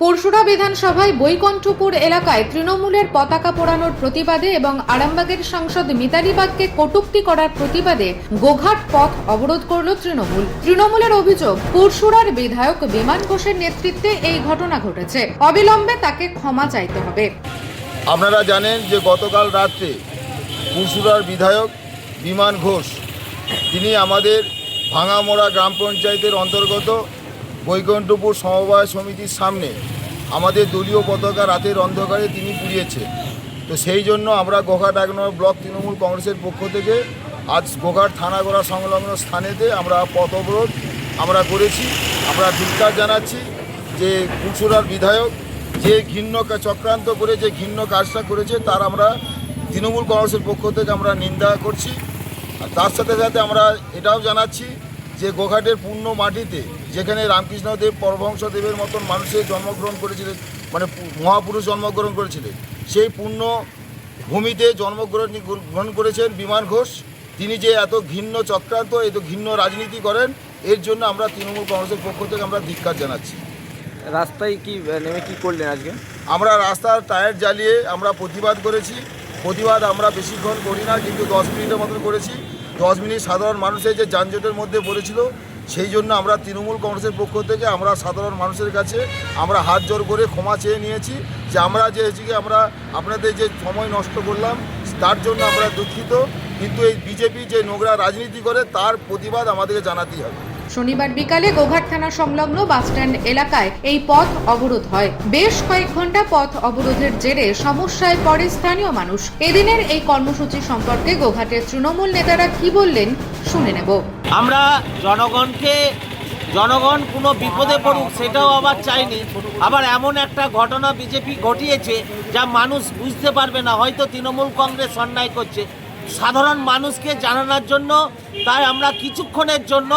পরশুরা বিধানসভায় বৈকণ্ঠপুর এলাকায় তৃণমূলের পতাকা পোড়ানোর প্রতিবাদে এবং আরামবাগের সাংসদ মিতালি বাগকে কটূক্তি করার প্রতিবাদে গোঘাট পথ অবরোধ করল তৃণমূল। তৃণমূলের অভিযোগ, পরশুরার বিধায়ক বিমান ঘোষের নেতৃত্বে এই ঘটনা ঘটেছে। অবিলম্বে তাকে ক্ষমা চাইতে হবে। আপনারা জানেন যে গতকাল রাত্রে পুরসুরার বিধায়ক বিমান ঘোষ, তিনি আমাদের ভাঙামোড়া গ্রাম পঞ্চায়েতের অন্তর্গত বৈকুণ্ঠপুর সমবায় সমিতির সামনে আমাদের দলীয় পতাকা রাতের অন্ধকারে তিনি পুড়িয়েছে। তো সেই জন্য আমরা গোঘাট এক ব্লক তৃণমূল কংগ্রেসের পক্ষ থেকে আজ গোঘাট থানাগড়া সংলগ্ন স্থানেতে আমরা পথ অবরোধ আমরা করেছি। আমরা ধিক্কার জানাচ্ছি যে পুরসুরার বিধায়ক যে কা- চক্রান্ত করে যে ঘৃণ্য কাজটা করেছে, তার আমরা তৃণমূল কংগ্রেসের পক্ষ থেকে আমরা নিন্দা করছি। আর তার সাথে সাথে আমরা এটাও জানাচ্ছি যে গোঘাটের পূর্ণ মাটিতে যেখানে রামকৃষ্ণদেব পরভংসদেবের মতন মানুষের জন্মগ্রহণ করেছিলেন মানে মহাপুরুষ জন্মগ্রহণ করেছিলেন সেই পূর্ণ ভূমিতে জন্মগ্রহণ গ্রহণ করেছেন বিমান ঘোষ। তিনি যে এত ঘৃণ্য চক্রান্ত এত ঘৃণ্য রাজনীতি করেন এর জন্য আমরা তৃণমূল কংগ্রেসের পক্ষ থেকে আমরা ধিক্কার জানাচ্ছি। রাস্তায় কি নেমে কি করলেন আজকে? আমরা রাস্তার টায়ার জ্বালিয়ে আমরা প্রতিবাদ করেছি। প্রতিবাদ আমরা বেশিক্ষণ করি না কিন্তু দশ মিনিটের মতন করেছি। দশ মিনিট সাধারণ মানুষের যে যানজটের মধ্যে পড়েছিল, সেই জন্য আমরা তৃণমূল কংগ্রেসের পক্ষ থেকে আমরা সাধারণ মানুষের কাছে আমরা হাত জোর করে ক্ষমা চেয়ে নিয়েছি যে আমরা যে এসে আমরা আপনাদের যে সময় নষ্ট করলাম, তার জন্য আমরা দুঃখিত। কিন্তু এই বিজেপি যে নোংরা রাজনীতি করে, তার প্রতিবাদ আমাদেরকে জানাতেই হবে। শনিবার বিকালে গোঘাট থানা সংলগ্ন বাসস্ট্যান্ড এলাকায় এই পথ অবরোধ হয়। বেশ কয়েক ঘণ্টা পথ অবরোধের জেরে সমস্যায় পড়ে স্থানীয় মানুষ। এদিনের এই কর্মসূচি সম্পর্কে গোঘাটের তৃণমূল নেতারা কি বললেন শুনে নেব। আমরা জনগণকে, জনগণ কোনো বিপদে পড়ুক সেটাও আবার চাইনি। আবার এমন একটা ঘটনা বিজেপি ঘটিয়েছে যা মানুষ বুঝতে পারবে না। হয়তো তৃণমূল কংগ্রেস অন্যায় করছে। সাধারণ মানুষকে জানানোর জন্য, তাই আমরা কিছুক্ষণের জন্য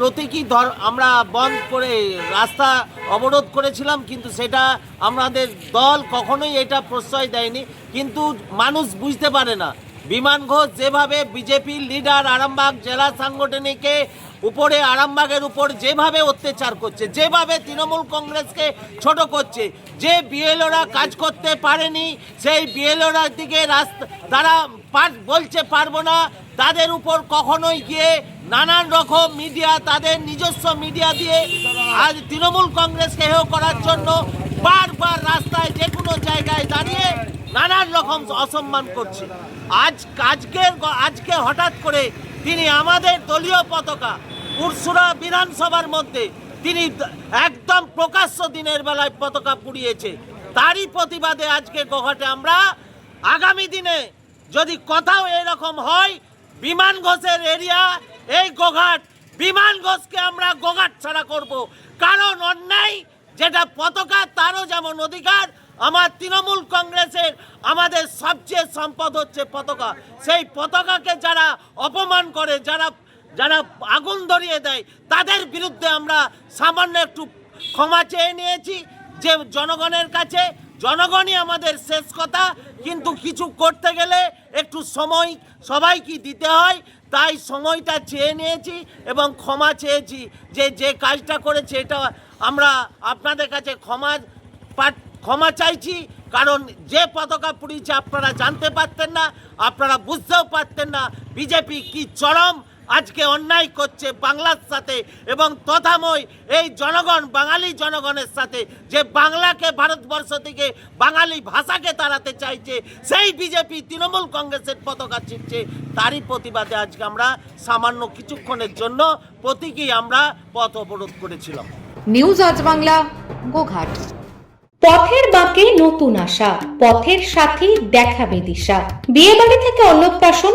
প্রতীকী ধর, আমরা বন্ধ করে রাস্তা অবরোধ করেছিলাম, কিন্তু সেটা আমাদের দল কখনোই এটা প্রশ্রয় দেয়নি। কিন্তু মানুষ বুঝতে পারে না। বিমান ঘোষ যেভাবে বিজেপির লিডার আরামবাগ জেলা সাংগঠনিকে উপরে, আরামবাগের উপর যেভাবে অত্যাচার করছে, যেভাবে তৃণমূল কংগ্রেসকে ছোট করছে, যে বিএলওরা কাজ করতে পারেনি, সেই বিএলওরা দিকে রাস্তা, তারা বলছে পারব না, তাদের উপর কখনোই গিয়ে নানান রকম মিডিয়া, তাদের নিজস্ব মিডিয়া দিয়ে আজ তৃণমূল কংগ্রেসকে হেয় করার জন্য বারবার রাস্তায় যে কোনো জায়গায় দাঁড়িয়ে নানান রকম অসম্মান করছে। আজ আজকে আজকে হঠাৎ করে তিনি আমাদের দলীয় পতাকা পুরসুরা বিধানসভার মধ্যে তিনি একদম প্রকাশ্য দিনের বেলায় পতাকা পুড়িয়েছে। তারই প্রতিবাদে আজকে গোঘাটে আমরা আগামী দিনে যদি কোথাও এরকম হয়, বিমান ঘোষের এরিয়া এই গোঘাট, বিমান ঘোষকে আমরা গোঘাট ছাড়া করব। কারণ অন্যায়, যেটা পতাকা, তারও যেমন অধিকার, আমার তৃণমূল কংগ্রেসের আমাদের সবচেয়ে সম্পদ হচ্ছে পতাকা। সেই পতাকাকে যারা অপমান করে, যারা যারা আগুন ধরিয়ে দেয়, তাদের বিরুদ্ধে আমরা সামান্য একটু ক্ষমা চেয়ে নিয়েছি, যে জনগণের কাছে। জনগণই আমাদের শেষ কথা, কিন্তু কিছু করতে গেলে একটু সময় সবাইকে দিতে হয়। তাই সময়টা চেয়ে নিয়েছি এবং ক্ষমা চেয়েছি। যে যে কাজটা করেছে এটা আমরা আপনাদের কাছে ক্ষমা পাঠ- ক্ষমা চাইছি। কারণ যে পতাকা পুড়িয়েছে আপনারা জানতে পারতেন না, আপনারা বুঝতেও পারতেন না। বিজেপি কি চরম আজকে অন্যায় করছে বাংলার সাথে এবং তথাময় এই জনগণ বাঙালি জনগণের সাথে যে বাংলাকে ভারতবর্ষ থেকে বাঙালি ভাষাকে তাড়াতে চাইছে সেই বিজেপি তৃণমূল কংগ্রেসের পতাকা ছিটছে তারই প্রতিবাদে আজকে আমরা সামান্য কিছুক্ষণের জন্য প্রতীকী আমরা পথ অবরোধ করেছিলাম। নিউজ আজ বাংলা গোঘাট। পথের বাঁকে নতুন আশা পথের সাথী দেখাবে দিশা। বিয়ে বাড়ি থেকে অন্নপ্রাশন